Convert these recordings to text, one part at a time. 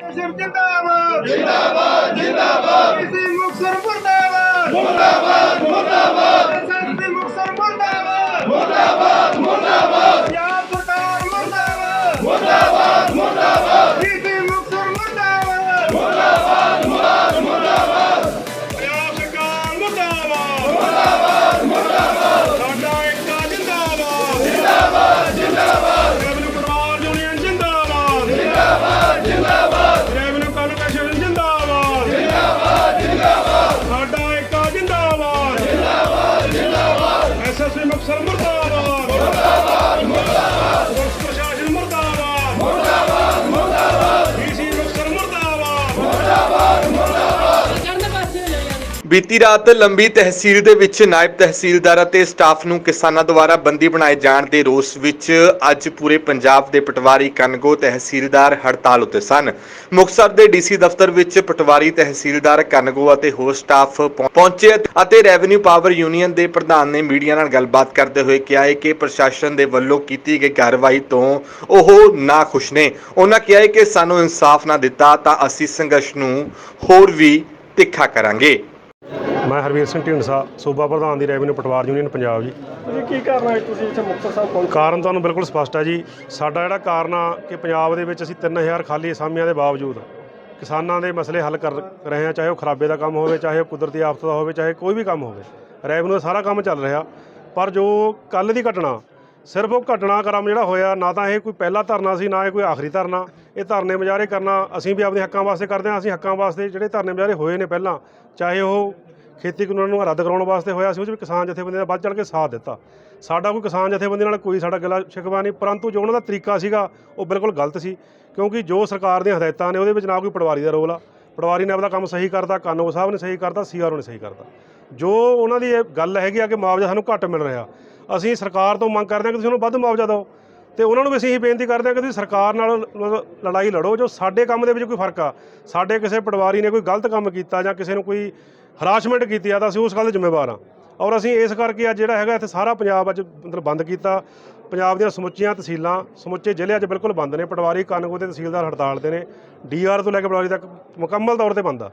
ਸਿਰ ਜਿੰਦਾਬਾਦ। ਜਿੰਦਾਬਾਦ ਜਿੰਦਾਬਾਦ। ਕਿਸੇ ਮੁਕਸਰ ਮੁਰਦਾਬਾਦ। ਮੁਰਦਾਬਾਦ ਮੁਰਦਾਬਾਦ। ਸੰਤ ਮੁਕਸਰ ਮੁਰਦਾਬਾਦ। ਮੁਰਦਾਬਾਦ ਮੁਰਦਾਬਾਦ। ਬੀਤੀ ਰਾਤ ਲੰਬੀ ਤਹਿਸੀਲ ਦੇ ਵਿੱਚ ਨਾਇਬ ਤਹਿਸੀਲਦਾਰ ਅਤੇ ਸਟਾਫ ਨੂੰ ਕਿਸਾਨਾਂ ਦੁਆਰਾ ਬੰਦੀ ਬਣਾਏ ਜਾਣ ਦੇ ਰੋਸ ਵਿੱਚ ਅੱਜ ਪੂਰੇ ਪੰਜਾਬ ਦੇ ਪਟਵਾਰੀ ਕਨਗੋ ਤਹਿਸੀਲਦਾਰ ਹੜਤਾਲ ਉੱਤੇ ਸਨ। ਮੁਕਤਸਰ ਦੇ ਡੀਸੀ ਦਫ਼ਤਰ ਵਿੱਚ ਪਟਵਾਰੀ ਤਹਿਸੀਲਦਾਰ ਕਨਗੋ ਅਤੇ ਹੋਰ ਸਟਾਫ ਪਹੁੰ- ਪਹੁੰਚੇ ਅਤੇ ਰੈਵਨਿਊ ਪਾਵਰ ਯੂਨੀਅਨ ਦੇ ਪ੍ਰਧਾਨ ਨੇ ਮੀਡੀਆ ਨਾਲ ਗੱਲਬਾਤ ਕਰਦੇ ਹੋਏ ਕਿਹਾ ਹੈ ਕਿ ਪ੍ਰਸ਼ਾਸਨ ਦੇ ਵੱਲੋਂ ਕੀਤੀ ਗਈ ਕਾਰਵਾਈ ਤੋਂ ਉਹ ਨਾ ਖੁਸ਼ ਨੇ। ਉਹਨਾਂ ਕਿਹਾ ਹੈ ਕਿ ਸਾਨੂੰ ਇਨਸਾਫ ਨਾ ਦਿੱਤਾ ਤਾਂ ਅਸੀਂ ਸੰਘਰਸ਼ ਨੂੰ ਹੋਰ ਵੀ ਤਿੱਖਾ ਕਰਾਂਗੇ। ਮੈਂ ਹਰਵੀਰ ਸਿੰਘ ਢੀਂਡਸਾ ਸੂਬਾ ਪ੍ਰਧਾਨ the revenue Patwar union Punjab ji. ਤੁਸੀਂ ਕੀ ਕਰਨਾ ਹੈ ਤੁਸੀਂ ਇੱਥੇ ਮੁਕਤਸਰ ਸਾਹਿਬ ਪਹੁੰਚੇ? ਕਾਰਨ ਤੁਹਾਨੂੰ ਬਿਲਕੁਲ ਸਪਸ਼ਟ ਹੈ ਜੀ ਸਾਡਾ ਜਿਹੜਾ ਕਾਰਨ ਆ ਕਿ ਪੰਜਾਬ ਦੇ ਵਿੱਚ ਅਸੀਂ 3000 ਖਾਲੀ ਅਸਾਮੀਆਂ ਦੇ ਬਾਵਜੂਦ ਕਿਸਾਨਾਂ ਦੇ ਮਸਲੇ ਹੱਲ ਕਰ ਰਹੇ ਹਾਂ ਚਾਹੇ ਉਹ ਖਰਾਬੇ ਦਾ ਕੰਮ ਹੋਵੇ ਚਾਹੇ ਉਹ ਕੁਦਰਤੀ ਆਫਤ ਦਾ ਹੋਵੇ ਚਾਹੇ ਕੋਈ ਵੀ ਕੰਮ ਹੋਵੇ। ਰੈਵਨਿਊ ਦਾ ਸਾਰਾ ਕੰਮ ਚੱਲ ਰਿਹਾ ਪਰ ਜੋ ਕੱਲ ਦੀ ਘਟਨਾ ਸਿਰਫ ਉਹ ਘਟਨਾਕ੍ਰਮ ਜਿਹੜਾ ਹੋਇਆ ਨਾ ਤਾਂ ਇਹ ਕੋਈ ਪਹਿਲਾ ਧਰਨਾ ਸੀ ਨਾ ਇਹ ਕੋਈ ਆਖਰੀ ਧਰਨਾ। ਇਹ ਧਰਨੇ ਮੁਜ਼ਾਹਰੇ ਕਰਨਾ ਅਸੀਂ ਵੀ ਆਪਣੇ ਹੱਕਾਂ ਵਾਸਤੇ ਕਰਦੇ ਹਾਂ ਅਸੀਂ ਹੱਕਾਂ ਵਾਸਤੇ ਜਿਹੜੇ ਧਰਨੇ ਮੁਜ਼ਾਹਰੇ ਹੋਏ ਨੇ ਪਹਿਲਾਂ ਚਾਹੇ ਉਹ ਖੇਤੀ ਕਾਨੂੰਨਾਂ ਨੂੰ ਰੱਦ ਕਰਾਉਣ ਵਾਸਤੇ ਹੋਇਆ ਸੀ ਉਹ 'ਚ ਵੀ ਕਿਸਾਨ ਜਥੇਬੰਦੀਆਂ ਦਾ ਵੱਧ ਚੜ੍ਹ ਕੇ ਸਾਥ ਦਿੱਤਾ। ਸਾਡਾ ਕੋਈ ਕਿਸਾਨ ਜਥੇਬੰਦੀ ਨਾਲ ਕੋਈ ਸਾਡਾ ਗਿਲਾ ਸ਼ਿਕਵਾ ਨਹੀਂ, ਪਰੰਤੂ ਜੋ ਉਹਨਾਂ ਦਾ ਤਰੀਕਾ ਸੀਗਾ, ਉਹ ਬਿਲਕੁਲ ਗਲਤ ਸੀ, ਕਿਉਂਕਿ ਜੋ ਸਰਕਾਰ ਦੀਆਂ ਹਦਾਇਤਾਂ ਨੇ, ਉਹਦੇ ਵਿੱਚ ਨਾ ਕੋਈ ਪਟਵਾਰੀ ਦਾ ਰੋਲ ਆ। ਪਟਵਾਰੀ ਨੇ ਆਪਦਾ ਕੰਮ ਸਹੀ ਕਰਤਾ ਕਾਨੂੰਗੋ ਸਾਹਿਬ ਨੇ ਸਹੀ ਕਰਤਾ ਸੀਆਰਓ ਨੇ ਸਹੀ ਕਰਤਾ। ਜੋ ਉਹਨਾਂ ਦੀ ਇਹ ਗੱਲ ਹੈਗੀ ਆ ਕਿ ਮੁਆਵਜ਼ਾ ਸਾਨੂੰ ਘੱਟ ਮਿਲ ਰਿਹਾ, ਅਸੀਂ ਸਰਕਾਰ ਤੋਂ ਮੰਗ ਕਰਦੇ ਹਾਂ ਕਿ ਤੁਸੀਂ ਉਹਨੂੰ ਵੱਧ ਮੁਆਵਜ਼ਾ ਦਿਓ। ਤੇ ਉਹਨਾਂ ਨੂੰ ਵੀ ਅਸੀਂ ਇਹ ਬੇਨਤੀ ਕਰਦੇ ਹਾਂ ਕਿ ਤੁਸੀਂ ਸਰਕਾਰ ਨਾਲ ਲੜਾਈ ਲੜੋ, ਜੋ ਸਾਡੇ ਕੰਮ ਦੇ ਵਿੱਚ ਕੋਈ ਫ਼ਰਕ ਆ, ਸਾਡੇ ਕਿਸੇ ਪਟਵਾਰੀ ਨੇ ਕੋਈ ਗਲਤ ਕੰਮ ਕੀਤਾ ਜਾਂ ਕਿਸੇ ਨੂੰ ਕੋਈ ਹਰਾਸਮੈਂਟ ਕੀਤੀ ਆ ਤਾਂ ਅਸੀਂ ਉਸ ਗੱਲ ਦੇ ਜ਼ਿੰਮੇਵਾਰ ਆ ਔਰ ਅਸੀਂ ਇਸ ਕਰਕੇ ਅੱਜ ਜਿਹੜਾ ਹੈਗਾ ਇੱਥੇ ਸਾਰਾ ਪੰਜਾਬ ਅੱਜ ਮਤਲਬ ਬੰਦ ਕੀਤਾ। ਪੰਜਾਬ ਦੀਆਂ ਸਮੁੱਚੀਆਂ ਤਹਿਸੀਲਾਂ, ਸਮੁੱਚੇ ਜ਼ਿਲ੍ਹੇ ਅੱਜ ਬਿਲਕੁਲ ਬੰਦ ਨੇ। ਪਟਵਾਰੀ ਕਾਨੂੰਗੋ ਤੇ ਤਹਿਸੀਲਦਾਰ ਹੜਤਾਲ ਤੇ ਨੇ। ਡੀਆਰ ਤੋਂ ਲੈ ਕੇ ਪਟਵਾਰੀ ਤੱਕ ਮੁਕੰਮਲ ਤੌਰ ਤੇ ਬੰਦ ਆ।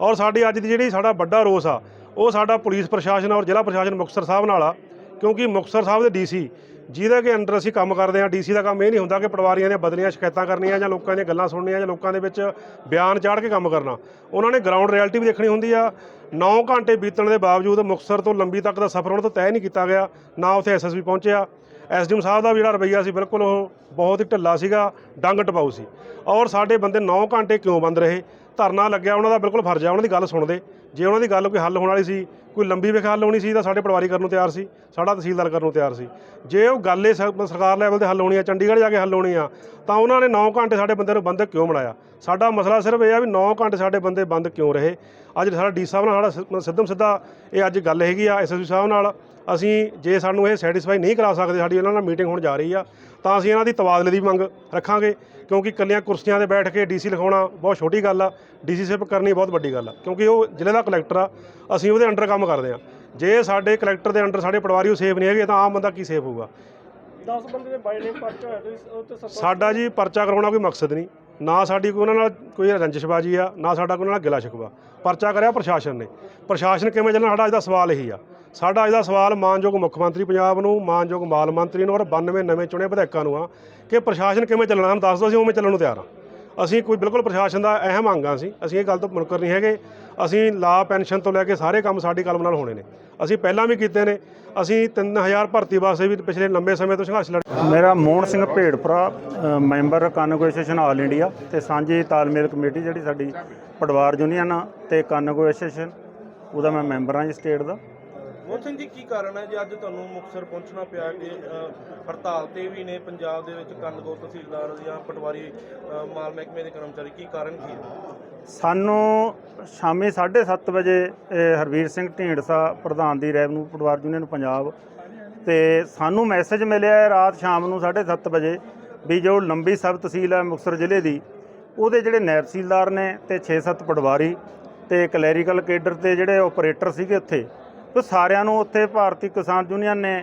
ਔਰ ਸਾਡੀ ਅੱਜ ਦੀ ਜਿਹੜੀ ਸਾਡਾ ਵੱਡਾ ਰੋਸ ਆ, ਉਹ ਸਾਡਾ ਪੁਲਿਸ ਪ੍ਰਸ਼ਾਸਨ ਔਰ ਜ਼ਿਲ੍ਹਾ ਪ੍ਰਸ਼ਾਸਨ ਮੁਕਤਸਰ ਸਾਹਿਬ ਨਾਲ ਆ। ਕਿਉਂਕਿ ਮੁਕਤਸਰ ਸਾਹਿਬ ਦੇ ਡੀਸੀ, ਜਿਹਦੇ ਕੇ ਅੰਡਰ ਅਸੀਂ ਕੰਮ ਕਰਦੇ ਹਾਂ, ਡੀਸੀ ਦਾ ਕੰਮ ਇਹ ਨਹੀਂ ਹੁੰਦਾ ਕਿ ਪਟਵਾਰੀਆਂ ਦੀਆਂ ਬਦਲੀਆਂ ਸ਼ਿਕਾਇਤਾਂ ਕਰਨੀਆਂ ਜਾਂ ਲੋਕਾਂ ਦੀਆਂ ਗੱਲਾਂ ਸੁਣਨੀਆਂ ਜਾਂ ਲੋਕਾਂ ਦੇ ਵਿੱਚ ਬਿਆਨ ਚਾੜ ਕੇ ਕੰਮ ਕਰਨਾ। ਉਹਨਾਂ ਨੇ ਗਰਾਊਂਡ ਰਿਐਲਿਟੀ ਵੀ ਦੇਖਣੀ ਹੁੰਦੀ ਆ। 9 ਘੰਟੇ ਬੀਤਣ ਦੇ ਬਾਵਜੂਦ ਮੁਕਤਸਰ ਤੋਂ ਲੰਬੀ ਤੱਕ ਦਾ ਸਫ਼ਰ ਉਹਨਾਂ ਤੋਂ ਤੈਅ ਨਹੀਂ ਕੀਤਾ ਗਿਆ, ਨਾ ਉੱਥੇ ਐਸਐਸਪੀ ਪਹੁੰਚਿਆ। ਐਸਡੀਐਮ ਸਾਹਿਬ ਦਾ ਵੀ ਜਿਹੜਾ ਰਵੱਈਆ ਸੀ ਬਿਲਕੁਲ ਉਹ ਬਹੁਤ ਹੀ ਢਿੱਲਾ ਸੀਗਾ, ਡੰਗ ਟਪਾਊ ਸੀ। ਔਰ ਸਾਡੇ ਬੰਦੇ 9 ਘੰਟੇ ਕਿਉਂ ਬੰਦ ਰਹੇ? ਧਰਨਾ ਲੱਗਿਆ, ਉਹਨਾਂ ਦਾ ਬਿਲਕੁਲ ਫਰਜ਼ ਆ, ਉਹਨਾਂ ਦੀ ਗੱਲ ਸੁਣਦੇ। ਜੇ ਉਹਨਾਂ ਦੀ ਗੱਲ ਕੋਈ ਹੱਲ ਹੋਣ ਵਾਲੀ ਸੀ, ਕੋਈ ਲੰਬੀ ਵੇਖ ਹੱਲ ਹੋਣੀ ਸੀ ਤਾਂ ਸਾਡੇ ਪਟਵਾਰੀ ਕਰਨ ਨੂੰ ਤਿਆਰ ਸੀ, ਸਾਡਾ ਤਹਿਸੀਲਦਾਰ ਕਰਨ ਨੂੰ ਤਿਆਰ ਸੀ। ਜੇ ਉਹ ਗੱਲ ਇਹ ਸ- ਸਰਕਾਰ ਲੈਵਲ ਤੇ ਹੱਲ ਹੋਣੀ ਆ, ਚੰਡੀਗੜ੍ਹ ਜਾ ਕੇ ਹੱਲ ਹੋਣੀ ਆ, ਤਾਂ ਉਹਨਾਂ ਨੇ 9 ਘੰਟੇ ਸਾਡੇ ਬੰਦੇ ਨੂੰ ਬੰਦ ਕਿਉਂ ਬਣਾਇਆ? ਸਾਡਾ ਮਸਲਾ ਸਿਰਫ ਇਹ ਆ ਵੀ 9 ਘੰਟੇ ਸਾਡੇ ਬੰਦੇ ਬੰਦ ਕਿਉਂ ਰਹੇ? ਅੱਜ ਸਾਡਾ ਡੀ ਸਾਹਿਬ ਨਾਲ ਸਾਡਾ ਸ- ਸਿੱਧਮ ਸਿੱਧਾ ਇਹ ਅੱਜ ਗੱਲ ਹੈਗੀ ਆ ਐਸਐਸਪੀ ਸਾਹਿਬ ਨਾਲ। ਅਸੀਂ ਜੇ ਸਾਨੂੰ ਇਹ ਸੈਟੀਸਫਾਈ ਨਹੀਂ ਕਰਾ ਸਕਦੇ, ਸਾਡੀ ਇਹਨਾਂ ਨਾਲ ਮੀਟਿੰਗ ਹੋਣ ਜਾ ਰਹੀ ਆ, ਤਾਂ ਅਸੀਂ ਇਹਨਾਂ ਦੀ ਤਬਾਦਲੇ ਦੀ ਮੰਗ ਰੱਖਾਂਗੇ, ਕਿਉਂਕਿ ਇਕੱਲੀਆਂ ਕੁਰਸੀਆਂ ਤੇ ਬੈਠ ਕੇ ਡੀਸੀ ਲਿਖਾਉਣਾ ਬਹੁਤ ਛੋਟੀ ਗੱਲ ਆ। ਡੀਸੀ ਸਿਰਫ ਕਰਨੀ ਬਹੁਤ ਵੱਡੀ ਗੱਲ ਆ ਕਿਉਂਕਿ ਉਹ ਜ਼ਿਲ੍ਹੇ ਦਾ ਕਲੈਕਟਰ ਆ ਅਸੀਂ ਉਹਦੇ ਅੰਡਰ ਕੰਮ ਕਰਦੇ ਆ। ਜੇ ਸਾਡੇ ਕਲੈਕਟਰ ਦੇ ਅੰਡਰ ਸਾਡੇ ਪਟਵਾਰੀ ਉਹ ਸੇਫ ਨਹੀਂ ਹੈਗੇ ਤਾਂ ਆਮ ਬੰਦਾ ਕੀ ਸੇਫ ਹੋਊਗਾ? 10 ਬੰਦੇ ਦੇ ਬਾਈ ਪਰਚਾ ਹੋਇਆ ਤੇ ਉਹ ਤੇ ਸਾਡਾ ਜੀ ਪਰਚਾ ਕਰਾਉਣਾ ਕੋਈ ਮਕਸਦ ਨਹੀਂ। ਨਾ ਸਾਡੀ ਕੋਈ ਉਹਨਾਂ ਨਾਲ ਕੋਈ ਰੰਜਿਸ਼ਬਾਜੀ ਆ ਨਾ ਸਾਡਾ ਕੋਈ ਉਹਨਾਂ ਨਾਲ ਗਿਲਾ ਸ਼ਿਕਵਾ। ਪਰਚਾ ਕਰਿਆ ਪ੍ਰਸ਼ਾਸਨ ਨੇ। ਪ੍ਰਸ਼ਾਸਨ ਕਿਵੇਂ ਚੱਲਣਾ ਸਾਡਾ ਅੱਜ ਦਾ ਸਵਾਲ ਇਹੀ ਆ। ਸਾਡਾ ਅੱਜ ਦਾ ਸਵਾਲ ਮਾਨਯੋਗ ਮੁੱਖ ਮੰਤਰੀ ਪੰਜਾਬ ਨੂੰ ਮਾਨਯੋਗ ਮਾਲ ਮੰਤਰੀ ਨੂੰ ਔਰ 92 ਨਵੇਂ ਚੁਣੇ ਵਿਧਾਇਕਾਂ ਨੂੰ ਆ ਕਿ ਪ੍ਰਸ਼ਾਸਨ ਕਿਵੇਂ ਚੱਲਣਾ ਸਾਨੂੰ ਦੱਸ ਦਿਓ ਅਸੀਂ ਉਵੇਂ ਚੱਲਣ ਨੂੰ ਤਿਆਰ ਆ। ਅਸੀਂ ਕੋਈ ਬਿਲਕੁਲ ਪ੍ਰਸ਼ਾਸਨ ਦਾ ਅਹਿਮ ਅੰਗ ਹਾਂ ਅਸੀਂ। ਅਸੀਂ ਇਹ ਗੱਲ ਤੋਂ ਮੁਨਕਰ ਨਹੀਂ ਹੈਗੇ। ਅਸੀਂ ਲਾ ਪੈਨਸ਼ਨ ਤੋਂ ਲੈ ਕੇ ਸਾਰੇ ਕੰਮ ਸਾਡੀ ਕਲਮ ਨਾਲ ਹੋਣੇ ਨੇ। ਅਸੀਂ ਪਹਿਲਾਂ ਵੀ ਕੀਤੇ ਨੇ। ਅਸੀਂ 3000 ਭਰਤੀ ਵਾਸਤੇ ਵੀ ਪਿਛਲੇ ਲੰਬੇ ਸਮੇਂ ਤੋਂ ਸੰਘਰਸ਼ ਲੜ ਮੇਰਾ Mohan Singh Bhedpura member Kanungo association all India ਤੇ ਸਾਂਝੀ ਤਾਲਮੇਲ ਕਮੇਟੀ ਜਿਹੜੀ ਸਾਡੀ ਪਰਿਵਾਰ ਯੂਨੀਅਨ ਆ ਤੇ ਕਾਨੂੰਗੋ ਉਹਦਾ ਮੈਂ ਮੈਂਬਰ ਹਾਂ ਜੀ ਸਟੇਟ ਦਾ। ਮੋਹਨ ਸਿੰਘ ਜੀ, ਕੀ ਕਾਰਨ ਹੈ? ਜੀ ਅੱਜ ਤੁਹਾਨੂੰ ਮੁਕਤਸਰ ਪਹੁੰਚਣਾ ਪਿਆ ਕਿ ਹੜਤਾਲ ਤੇ ਵੀ ਨੇ ਪੰਜਾਬ ਦੇ ਵਿੱਚ ਕਨਗੋ ਤਹਿਸੀਲਦਾਰ ਜਾਂ ਪਟਵਾਰੀ ਮਾਲ ਮਹਿਕਮੇ ਦੇ ਕਰਮਚਾਰੀ, ਕੀ ਕਾਰਨ ਕੀ ਹੈ? ਸਾਨੂੰ ਸ਼ਾਮੀ 7:30 ਵਜੇ ਹਰਵੀਰ ਸਿੰਘ ਢੀਂਡਸਾ ਪ੍ਰਧਾਨ the revenue Patwar union Punjab ਤੇ ਸਾਨੂੰ ਮੈਸੇਜ ਮਿਲਿਆ ਹੈ ਰਾਤ ਸ਼ਾਮ ਨੂੰ 7:30 ਵਜੇ ਵੀ ਜੋ ਲੰਬੀ ਸਬ ਤਹਿਸੀਲ ਹੈ ਮੁਕਤਸਰ ਜ਼ਿਲ੍ਹੇ ਦੀ, ਉਹਦੇ ਜਿਹੜੇ ਨਾਇਬ ਤਹਿਸੀਲਦਾਰ ਨੇ ਤੇ 6-7 ਪਟਵਾਰੀ ਤੇ ਕਲੈਰੀਕਲ ਕੇਡਰ ਤੇ ਜਿਹੜੇ ਆਪਰੇਟਰ ਸੀਗੇ ਉੱਥੇ ਉਹ ਸਾਰਿਆਂ ਨੂੰ ਉੱਥੇ ਭਾਰਤੀ ਕਿਸਾਨ ਯੂਨੀਅਨ ਨੇ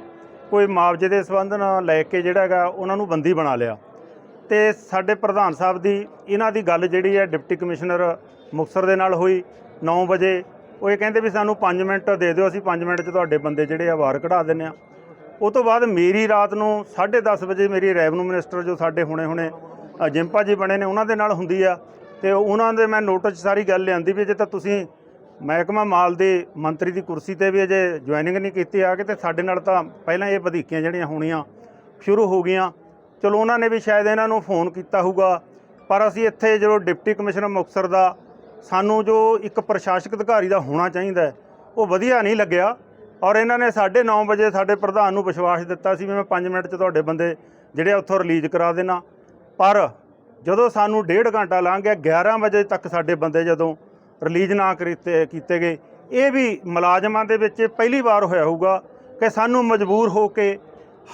ਕੋਈ ਮੁਆਵਜ਼ੇ ਦੇ ਸੰਬੰਧ ਨਾਲ ਲੈ ਕੇ ਜਿਹੜਾ ਹੈਗਾ ਉਹਨਾਂ ਨੂੰ ਬੰਦੀ ਬਣਾ ਲਿਆ। ਤੇ ਸਾਡੇ ਪ੍ਰਧਾਨ ਸਾਹਿਬ ਦੀ ਇਹਨਾਂ ਦੀ ਗੱਲ ਜਿਹੜੀ ਹੈ, ਡਿਪਟੀ ਕਮਿਸ਼ਨਰ ਮੁਕਤਸਰ ਦੇ ਨਾਲ ਹੋਈ 9 ਵਜੇ। ਉਹ ਇਹ ਕਹਿੰਦੇ ਵੀ ਸਾਨੂੰ 5 ਮਿੰਟ ਦੇ ਦਿਓ, ਅਸੀਂ 5 ਮਿੰਟ 'ਚ ਤੁਹਾਡੇ ਬੰਦੇ ਜਿਹੜੇ ਆ ਬਾਹਰ ਕਢਾ ਦਿੰਨੇ ਆ ਉਹ ਤੋਂ ਬਾਅਦ ਮੇਰੀ ਰਾਤ ਨੂੰ 10:30 ਵਜੇ ਮੇਰੀ ਰੈਵਨਿਊ ਮਿਨਿਸਟਰ ਜੋ ਸਾਡੇ ਹੁਣੇ ਹੁਣੇ ਜਿੰਪਾ ਜੀ ਬਣੇ ਨੇ, ਉਹਨਾਂ ਦੇ ਨਾਲ ਹੁੰਦੀ ਆ। ਤੇ ਉਹਨਾਂ ਦੇ ਮੈਂ ਨੋਟਿਸ 'ਚ ਸਾਰੀ ਗੱਲ ਲਿਆਂਦੀ ਵੀ ਜੇ ਤਾਂ ਤੁਸੀਂ ਮਹਿਕਮਾ ਮਾਲ ਦੇ ਮੰਤਰੀ ਦੀ ਕੁਰਸੀ ਤੇ ਵੀ ਅਜੇ ਜੁਆਇਨਿੰਗ ਨਹੀਂ ਕੀਤੀ ਆ ਕੇ ਤੇ ਸਾਡੇ ਨਾਲ ਤਾਂ ਪਹਿਲਾਂ ਇਹ ਵਧੀਕੀਆਂ ਜਿਹੜੀਆਂ ਹੋਣੀਆਂ ਸ਼ੁਰੂ ਹੋ ਗਈਆਂ। ਚਲੋ ਉਹਨਾਂ ਨੇ ਵੀ ਸ਼ਾਇਦ ਇਹਨਾਂ ਨੂੰ ਫੋਨ ਕੀਤਾ ਹੋਊਗਾ, ਪਰ ਅਸੀਂ ਇੱਥੇ ਜਦੋਂ ਡਿਪਟੀ ਕਮਿਸ਼ਨਰ ਮੁਕਤਸਰ ਦਾ ਸਾਨੂੰ ਜੋ ਇੱਕ ਪ੍ਰਸ਼ਾਸਕ ਅਧਿਕਾਰੀ ਦਾ ਹੋਣਾ ਚਾਹੀਦਾ ਉਹ ਵਧੀਆ ਨਹੀਂ ਲੱਗਿਆ। ਔਰ ਇਹਨਾਂ ਨੇ 9:30 ਵਜੇ ਸਾਡੇ ਪ੍ਰਧਾਨ ਨੂੰ ਵਿਸ਼ਵਾਸ ਦਿੱਤਾ ਸੀ ਵੀ ਮੈਂ 5 ਮਿੰਟ 'ਚ ਤੁਹਾਡੇ ਬੰਦੇ ਜਿਹੜੇ ਉੱਥੋਂ ਰਿਲੀਜ਼ ਕਰਾ ਦੇਣਾ। ਪਰ ਜਦੋਂ ਸਾਨੂੰ ਡੇਢ ਘੰਟਾ ਲੰਘ ਗਿਆ 11 ਵਜੇ ਤੱਕ ਸਾਡੇ ਬੰਦੇ ਜਦੋਂ ਰਿਲੀਜ਼ ਨਾ ਕੀਤੇ ਕੀਤੇ ਗਏ। ਇਹ ਵੀ ਮੁਲਾਜ਼ਮਾਂ ਦੇ ਵਿੱਚ ਇਹ ਪਹਿਲੀ ਵਾਰ ਹੋਇਆ ਹੋਊਗਾ ਕਿ ਸਾਨੂੰ ਮਜਬੂਰ ਹੋ ਕੇ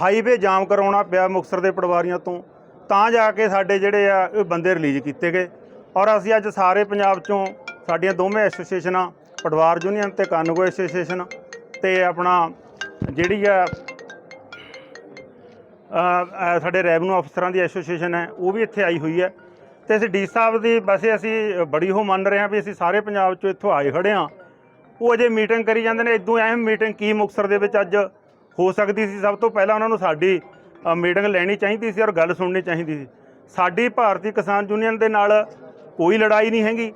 ਹਾਈਵੇ ਜਾਮ ਕਰਾਉਣਾ ਪਿਆ ਮੁਕਤਸਰ ਦੇ ਪਟਵਾਰੀਆਂ ਤੋਂ, ਤਾਂ ਜਾ ਕੇ ਸਾਡੇ ਜਿਹੜੇ ਆ, ਇਹ ਬੰਦੇ ਰਿਲੀਜ਼ ਕੀਤੇ ਗਏ। ਔਰ ਅਸੀਂ ਅੱਜ ਸਾਰੇ ਪੰਜਾਬ ਚੋਂ ਸਾਡੀਆਂ ਦੋਵੇਂ ਐਸੋਸੀਏਸ਼ਨਾਂ, ਪਟਵਾਰ ਯੂਨੀਅਨ ਤੇ ਕਾਨੂੰਗੋ ਐਸੋਸੀਏਸ਼ਨ ਤੇ ਆਪਣਾ ਜਿਹੜੀ ਆ ਸਾਡੇ ਰੈਵਨਿਊ ਅਫਸਰਾਂ ਦੀ ਐਸੋਸੀਏਸ਼ਨ ਹੈ, ਉਹ ਵੀ ਇੱਥੇ ਆਈ ਹੋਈ ਹੈ। ਤੇ ਅਸੀਂ ਡੀ ਸਾਹਿਬ ਦੀ ਵੈਸੇ ਅਸੀਂ ਬੜੀ ਉਹ ਮੰਨ ਰਹੇ ਹਾਂ ਵੀ ਅਸੀਂ ਸਾਰੇ ਪੰਜਾਬ ਚੋਂ ਇੱਥੋਂ ਆਏ ਖੜੇ ਹਾਂ। ਉਹ ਅਜੇ ਮੀਟਿੰਗ ਕਰੀ ਜਾਂਦੇ ਨੇ ਇਦੋਂ ਅਹਿਮ ਮੀਟਿੰਗ ਕੀ ਮੁਕਤਸਰ ਦੇ ਵਿੱਚ ਅੱਜ ਹੋ ਸਕਦੀ ਸੀ। ਸਭ ਤੋਂ ਪਹਿਲਾਂ ਉਹਨਾਂ ਨੂੰ ਸਾਡੀ ਮੀਟਿੰਗ ਲੈਣੀ ਚਾਹੀਦੀ ਸੀ ਔਰ ਗੱਲ ਸੁਣਨੀ ਚਾਹੀਦੀ ਸੀ। ਸਾਡੀ ਭਾਰਤੀ ਕਿਸਾਨ ਯੂਨੀਅਨ ਦੇ ਨਾਲ ਕੋਈ ਲੜਾਈ ਨਹੀਂ ਹੈਗੀ।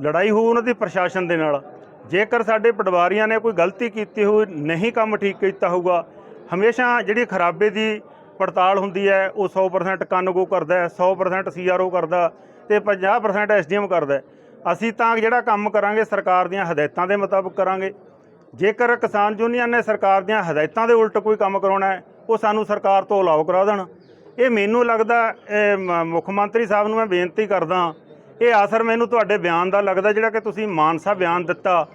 ਲੜਾਈ ਹੋਊ ਉਹਨਾਂ ਦੀ ਪ੍ਰਸ਼ਾਸਨ ਦੇ ਨਾਲ। ਜੇਕਰ ਸਾਡੇ ਪਟਵਾਰੀਆਂ ਨੇ ਕੋਈ ਗਲਤੀ ਕੀਤੀ ਹੋਈ ਨਹੀਂ ਕੰਮ ਠੀਕ ਕੀਤਾ ਹੋਊਗਾ, ਹਮੇਸ਼ਾ ਜਿਹੜੀ ਖਰਾਬੇ ਦੀ ਪੜਤਾਲ ਹੁੰਦੀ ਹੈ, ਉਹ 100% ਕਾਨੂੰਗੋ ਕਰਦਾ ਹੈ 100% ਸੀਆਰਓ ਕਰਦਾ ਤੇ 50% ਐਸਡੀਐਮ ਕਰਦਾ ਅਸੀਂ ਤਾਂ ਜਿਹੜਾ ਕੰਮ ਕਰਾਂਗੇ, ਸਰਕਾਰ ਦੀਆਂ ਹਦਾਇਤਾਂ ਦੇ ਮੁਤਾਬਕ ਕਰਾਂਗੇ। ਜੇਕਰ ਕਿਸਾਨ ਯੂਨੀਅਨ ਨੇ ਸਰਕਾਰ ਦੀਆਂ ਹਦਾਇਤਾਂ ਦੇ ਉਲਟ ਕੋਈ ਕੰਮ ਕਰਾਉਣਾ ਹੈ, ਉਹ ਸਾਨੂੰ ਸਰਕਾਰ ਤੋਂ ਅਲਾਉ ਕਰਾ ਦੇਣ। ਇਹ ਮੈਨੂੰ ਲੱਗਦਾ ਮੁੱਖ ਮੰਤਰੀ ਸਾਹਿਬ ਨੂੰ ਮੈਂ ਬੇਨਤੀ ਕਰਦਾ ਇਹ ਆਸਰ ਮੈਨੂੰ ਤੁਹਾਡੇ ਬਿਆਨ ਦਾ ਲੱਗਦਾ ਜਿਹੜਾ ਕਿ ਤੁਸੀਂ ਮਾਨਸਾ ਬਿਆਨ ਦਿੱਤਾ,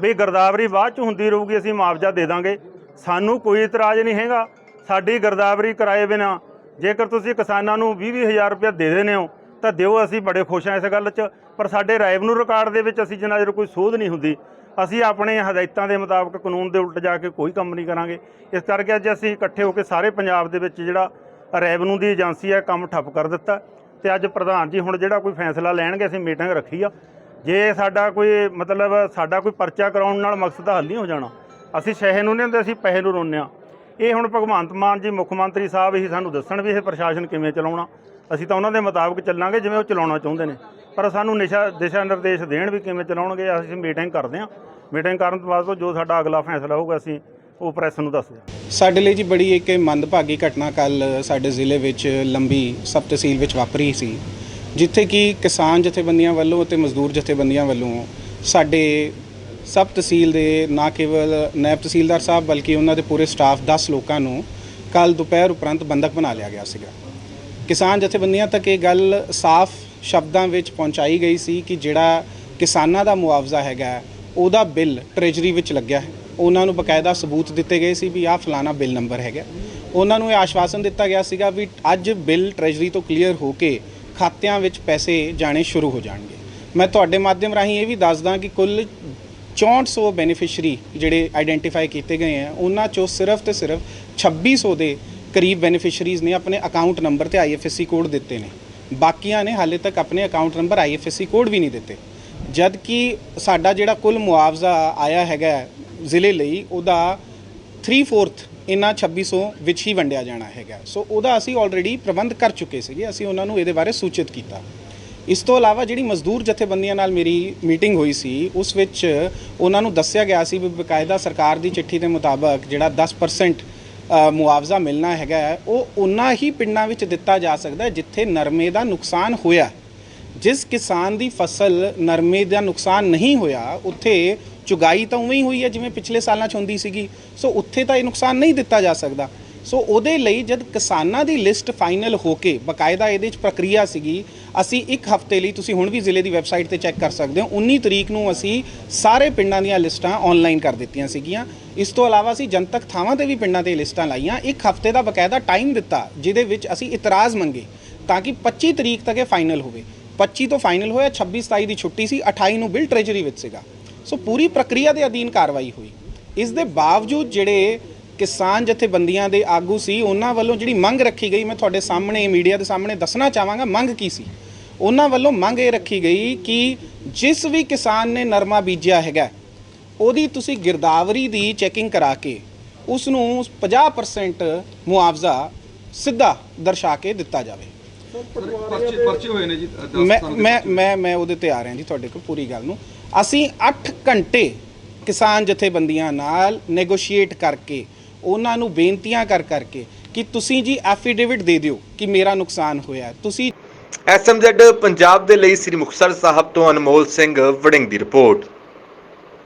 ਵੀ ਗਰਦਾਵਰੀ ਬਾਅਦ ਚ ਹੁੰਦੀ ਰਹੂਗੀ, ਅਸੀਂ ਮੁਆਵਜ਼ਾ ਦੇ ਦਾਂਗੇ। ਸਾਨੂੰ ਕੋਈ ਇਤਰਾਜ਼ ਨਹੀਂ ਹੈਗਾ। ਸਾਡੀ ਗਰਦਾਵਰੀ ਕਰਾਏ ਬਿਨਾ ਜੇਕਰ ਤੁਸੀਂ ਕਿਸਾਨਾਂ ਨੂੰ 20 ਹਜ਼ਾਰ ਰੁਪਏ ਦੇ ਦੇਣੇ ਹੋ, ਤਾਂ ਦਿਓ ਅਸੀਂ ਬੜੇ ਖੁਸ਼ ਹਾਂ ਇਸ ਗੱਲ 'ਚ। ਪਰ ਸਾਡੇ ਰੈਵਨਿਊ ਰਿਕਾਰਡ ਦੇ ਵਿੱਚ ਅਸੀਂ ਜਿੰਨਾ ਚਿਰ ਕੋਈ ਸੋਧ ਨਹੀਂ ਹੁੰਦੀ, ਅਸੀਂ ਆਪਣੇ ਹਦਾਇਤਾਂ ਦੇ ਮੁਤਾਬਕ ਕਾਨੂੰਨ ਦੇ ਉਲਟ ਜਾ ਕੇ ਕੋਈ ਕੰਮ ਨਹੀਂ ਕਰਾਂਗੇ। ਇਸ ਕਰਕੇ ਅੱਜ ਅਸੀਂ ਇਕੱਠੇ ਹੋ ਕੇ ਸਾਰੇ ਪੰਜਾਬ ਦੇ ਵਿੱਚ ਜਿਹੜਾ ਰੈਵਨਿਊ ਦੀ ਏਜੰਸੀ ਹੈ, ਕੰਮ ਠੱਪ ਕਰ ਦਿੱਤਾ। ਤੇ ਅੱਜ ਪ੍ਰਧਾਨ ਜੀ ਹੁਣ ਜਿਹੜਾ ਕੋਈ ਫੈਸਲਾ ਲੈਣਗੇ, ਅਸੀਂ ਮੀਟਿੰਗ ਰੱਖੀ ਆ। ਜੇ ਸਾਡਾ ਕੋਈ ਮਤਲਬ ਸਾਡਾ ਕੋਈ ਪਰਚਾ ਕਰਾਉਣ ਨਾਲ ਮਕਸਦ ਹੱਲ ਨਹੀਂ ਹੋ ਜਾਣਾ, ਅਸੀਂ ਸ਼ਹਿ ਨੂੰ ਨਹੀਂ ਹੁੰਦੇ ਅਸੀਂ ਪੈਸੇ ਨੂੰ ਰੋਂਦੇ ਹਾਂ। ਇਹ ਹੁਣ ਭਗਵੰਤ ਮਾਨ ਜੀ ਮੁੱਖ ਮੰਤਰੀ ਸਾਹਿਬ ਹੀ ਸਾਨੂੰ ਦੱਸਣ ਵੀ ਇਹ ਪ੍ਰਸ਼ਾਸਨ ਕਿਵੇਂ ਚਲਾਉਣਾ। ਅਸੀਂ ਤਾਂ ਉਹਨਾਂ ਦੇ ਮੁਤਾਬਕ ਚੱਲਾਂਗੇ ਜਿਵੇਂ ਉਹ ਚਲਾਉਣਾ ਚਾਹੁੰਦੇ ਨੇ। ਪਰ ਸਾਨੂੰ ਨਿਸ਼ਾ ਦਿਸ਼ਾ ਨਿਰਦੇਸ਼ ਦੇਣ ਵੀ ਕਿਵੇਂ ਚਲਾਉਣਗੇ, ਅਸੀਂ ਮੀਟਿੰਗ ਕਰਦੇ ਹਾਂ। ਮੀਟਿੰਗ ਕਰਨ ਤੋਂ ਬਾਅਦ ਜੋ ਸਾਡਾ ਅਗਲਾ ਫੈਸਲਾ ਹੋਊਗਾ, ਅਸੀਂ ਉਹ ਪ੍ਰੈਸ ਨੂੰ ਦੱਸ ਦਿਆਂਗੇ। ਸਾਡੇ ਲਈ ਜੀ ਬੜੀ ਇੱਕ ਮੰਦਭਾਗੀ ਘਟਨਾ ਕੱਲ ਸਾਡੇ ਜ਼ਿਲ੍ਹੇ ਵਿੱਚ ਲੰਬੀ ਸਬ ਤਹਿਸੀਲ ਵਿੱਚ ਵਾਪਰੀ ਸੀ। ਜਿੱਥੇ ਕਿ ਕਿਸਾਨ ਜਥੇਬੰਦੀਆਂ ਵੱਲੋਂ ਅਤੇ ਮਜ਼ਦੂਰ ਜਥੇਬੰਦੀਆਂ ਵੱਲੋਂ ਸਾਡੇ ਸਬ ਤਹਿਸੀਲ ਦੇ, ਨਾ ਕੇਵਲ ਨਾਇਬ ਤਹਿਸੀਲਦਾਰ ਸਾਹਿਬ, ਬਲਕਿ ਉਹਨਾਂ ਦੇ ਪੂਰੇ ਸਟਾਫ 10 ਲੋਕਾਂ ਨੂੰ ਕੱਲ ਦੁਪਹਿਰ ਉਪਰੰਤ ਬੰਦਕ ਬਣਾ ਲਿਆ ਗਿਆ ਸੀਗਾ। ਕਿਸਾਨ ਜਥੇਬੰਦੀਆਂ ਤੱਕ ਇਹ ਗੱਲ ਸਾਫ਼ ਸ਼ਬਦਾਂ ਵਿੱਚ ਪਹੁੰਚਾਈ ਗਈ ਸੀ ਕਿ ਜਿਹੜਾ ਕਿਸਾਨਾਂ ਦਾ ਮੁਆਵਜ਼ਾ ਹੈਗਾ, ਉਹਦਾ ਬਿੱਲ ਟ੍ਰੇਜਰੀ ਵਿੱਚ ਲੱਗਿਆ ਹੈ। ਉਹਨਾਂ ਨੂੰ ਬਕਾਇਦਾ ਸਬੂਤ ਦਿੱਤੇ ਗਏ ਸੀ ਵੀ ਆਹ ਫਲਾਣਾ ਬਿੱਲ ਨੰਬਰ ਹੈਗਾ। ਉਹਨਾਂ ਨੂੰ ਇਹ ਆਸ਼ਵਾਸਨ ਦਿੱਤਾ ਗਿਆ ਸੀਗਾ ਵੀ ਅੱਜ ਬਿੱਲ ਟ੍ਰੇਜਰੀ ਤੋਂ ਕਲੀਅਰ ਹੋ ਕੇ ਖਾਤਿਆਂ ਵਿੱਚ ਪੈਸੇ ਜਾਣੇ ਸ਼ੁਰੂ ਹੋ ਜਾਣਗੇ। ਮੈਂ ਤੁਹਾਡੇ ਮਾਧਿਅਮ ਰਾਹੀਂ ਇਹ ਵੀ ਦੱਸਦਾ ਕਿ ਕੁੱਲ 6400 ਬੈਨੀਫੀਸ਼ੀਅਰੀ ਜਿਹੜੇ ਆਈਡੈਂਟੀਫਾਈ ਕੀਤੇ ਗਏ ਆ, ਉਹਨਾਂ ਚੋਂ ਸਿਰਫ ਤੇ ਸਿਰਫ 2600 ਦੇ ਕਰੀਬ ਬੈਨੀਫੀਸ਼ੀਅਰੀਜ਼ ਨੇ ਆਪਣੇ ਅਕਾਊਂਟ ਨੰਬਰ ਤੇ ਆਈਐਫਐਸਸੀ ਕੋਡ ਦਿੱਤੇ ਨੇ। ਬਾਕੀਆਂ ਨੇ ਹਾਲੇ ਤੱਕ ਆਪਣੇ ਅਕਾਊਂਟ ਨੰਬਰ ਆਈਐਫਐਸਸੀ ਕੋਡ ਵੀ ਨਹੀਂ ਦਿੱਤੇ। ਜਦ ਕਿ ਸਾਡਾ ਜਿਹੜਾ ਕੁੱਲ ਮੁਆਵਜ਼ਾ ਆਇਆ ਹੈਗਾ ਜ਼ਿਲ੍ਹੇ ਲਈ, ਉਹਦਾ 3/4 ਇਹਨਾਂ 2600 ਵਿੱਚ ਹੀ ਵੰਡਿਆ ਜਾਣਾ ਹੈਗਾ। ਸੋ ਉਹਦਾ ਅਸੀਂ ਆਲਰੇਡੀ ਪ੍ਰਬੰਧ ਕਰ ਚੁੱਕੇ ਸੀਗੇ, ਅਸੀਂ ਉਹਨਾਂ ਨੂੰ ਇਹਦੇ ਬਾਰੇ ਸੂਚਿਤ ਕੀਤਾ। ਇਸ ਤੋਂ ਇਲਾਵਾ ਜਿਹੜੀ ਮਜ਼ਦੂਰ ਜਥੇਬੰਦੀਆਂ ਨਾਲ ਮੇਰੀ ਮੀਟਿੰਗ ਹੋਈ ਸੀ ਉਸ ਵਿੱਚ ਉਹਨਾਂ ਨੂੰ ਦੱਸਿਆ ਗਿਆ ਸੀ ਵੀ ਬਕਾਇਦਾ ਸਰਕਾਰ ਦੀ ਚਿੱਠੀ ਦੇ ਮੁਤਾਬਕ ਜਿਹੜਾ 10% ਮੁਆਵਜ਼ਾ ਮਿਲਣਾ ਹੈਗਾ ਹੈ, ਉਹ ਉਨਾ ਹੀ ਪਿੰਡਾਂ ਵਿੱਚ ਦਿੱਤਾ ਜਾ ਸਕਦਾ ਜਿੱਥੇ ਨਰਮੇ ਦਾ ਨੁਕਸਾਨ ਹੋਇਆ। ਜਿਸ ਕਿਸਾਨ ਦੀ ਫਸਲ ਨਰਮੇ ਦਾ ਨੁਕਸਾਨ ਨਹੀਂ ਹੋਇਆ ਉੱਥੇ ਚੁਗਾਈ ਤਾਂ ਉਵੇਂ ਹੀ ਹੋਈ ਹੈ ਜਿਵੇਂ ਪਿਛਲੇ ਸਾਲਾਂ 'ਚ ਹੁੰਦੀ ਸੀਗੀ। ਸੋ ਉੱਥੇ ਤਾਂ ਇਹ ਨੁਕਸਾਨ ਨਹੀਂ ਦਿੱਤਾ ਜਾ ਸਕਦਾ। ਸੋ ਉਹਦੇ ਲਈ ਜਦ ਕਿਸਾਨਾਂ ਦੀ ਲਿਸਟ ਫਾਈਨਲ ਹੋ ਕੇ ਬਕਾਇਦਾ ਇਹਦੇ 'ਚ ਪ੍ਰਕਿਰਿਆ ਸੀਗੀ, ਅਸੀਂ ਇੱਕ ਹਫ਼ਤੇ ਲਈ ਤੁਸੀਂ ਹੁਣ ਵੀ ਜ਼ਿਲ੍ਹੇ ਦੀ ਵੈਬਸਾਈਟ ਤੇ ਚੈੱਕ ਕਰ ਸਕਦੇ ਹੋ 19 ਤਰੀਕ ਨੂੰ ਅਸੀਂ ਸਾਰੇ ਪਿੰਡਾਂ ਦੀਆਂ ਲਿਸਟਾਂ ਆਨਲਾਈਨ ਕਰ ਦਿੱਤੀਆਂ ਸੀਗੀਆਂ। ਇਸ ਤੋਂ ਇਲਾਵਾ ਅਸੀਂ ਜਨਤਕ ਥਾਵਾਂ ਤੇ ਵੀ ਪਿੰਡਾਂ ਤੇ ਲਿਸਟਾਂ ਲਾਈਆਂ। ਇੱਕ ਹਫ਼ਤੇ ਦਾ ਬਕਾਇਦਾ ਟਾਈਮ ਦਿੱਤਾ, ਜਿਹਦੇ ਵਿੱਚ ਅਸੀਂ ਇਤਰਾਜ਼ ਮੰਗੇ ਤਾਂ ਕਿ 25 ਤਰੀਕ ਤੱਕ ਇਹ ਫਾਈਨਲ ਹੋਵੇ। 25 ਤੋਂ ਫਾਈਨਲ ਹੋਇਆ 26 27 ਦੀ ਛੁੱਟੀ ਸੀ 28 ਨੂੰ ਬਿਲ ਟ੍ਰੈਜਰੀ ਵਿੱਚ ਸੀਗਾ। ਸੋ ਪੂਰੀ ਪ੍ਰਕਿਰਿਆ ਦੇ ਅਧੀਨ ਕਾਰਵਾਈ ਹੋਈ। ਇਸ ਦੇ ਬਾਵਜੂਦ ਜਿਹੜੇ ਕਿਸਾਨ ਜਥੇਬੰਦੀਆਂ ਦੇ ਆਗੂ ਸੀ ਉਹਨਾਂ ਵੱਲੋਂ ਜਿਹੜੀ ਮੰਗ ਰੱਖੀ ਗਈ ਮੈਂ ਤੁਹਾਡੇ ਸਾਹਮਣੇ ਮੀਡੀਆ ਦੇ ਸਾਹਮਣੇ ਦੱਸਣਾ ਚਾਹਾਂਗਾ ਮੰਗ ਕੀ ਸੀ? ਉਹਨਾਂ ਵੱਲੋਂ ਮੰਗ ਇਹ ਰੱਖੀ ਗਈ ਕਿ ਜਿਸ ਵੀ ਕਿਸਾਨ ਨੇ ਨਰਮਾ ਬੀਜਿਆ ਹੈਗਾ ਉਹਦੀ ਤੁਸੀਂ ਗਿਰਦਾਵਰੀ ਦੀ ਚੈਕਿੰਗ ਕਰਾ ਕੇ ਉਸ ਨੂੰ 50% ਮੁਆਵਜ਼ਾ ਸਿੱਧਾ ਦਰਸਾ ਕੇ ਦਿੱਤਾ ਜਾਵੇ। ਪਰਚੇ ਪਰਚੇ ਹੋਏ ਨੇ ਜੀ ਦਸ ਮੈਂ। ਮੈਂ ਮੈਂ ਉਹਦੇ ਤੇ ਆ ਰਿਹਾ ਜੀ ਤੁਹਾਡੇ ਕੋਲ ਪੂਰੀ ਗੱਲ ਨੂੰ। ਅਸੀਂ 8 ਘੰਟੇ ਕਿਸਾਨ ਜਥੇਬੰਦੀਆਂ ਨਾਲ ਨੈਗੋਸ਼ੀਏਟ ਕਰਕੇ ਉਹਨਾਂ ਨੂੰ ਬੇਨਤੀਆਂ ਕਰ ਕਰਕੇ ਕਿ ਤੁਸੀਂ ਜੀ ਐਫੀਡੇਵਿਟ ਦੇ ਦਿਓ ਕਿ ਮੇਰਾ ਨੁਕਸਾਨ ਹੋਇਆ ਹੈ। ਤੁਸੀਂ ਐਸਐਮਜ਼ੈਡ ਪੰਜਾਬ ਦੇ ਲਈ ਸ੍ਰੀ ਮੁਕਤਸਰ ਸਾਹਿਬ ਤੋਂ ਅਨਮੋਲ ਸਿੰਘ ਵੜਿੰਗ ਦੀ ਰਿਪੋਰਟ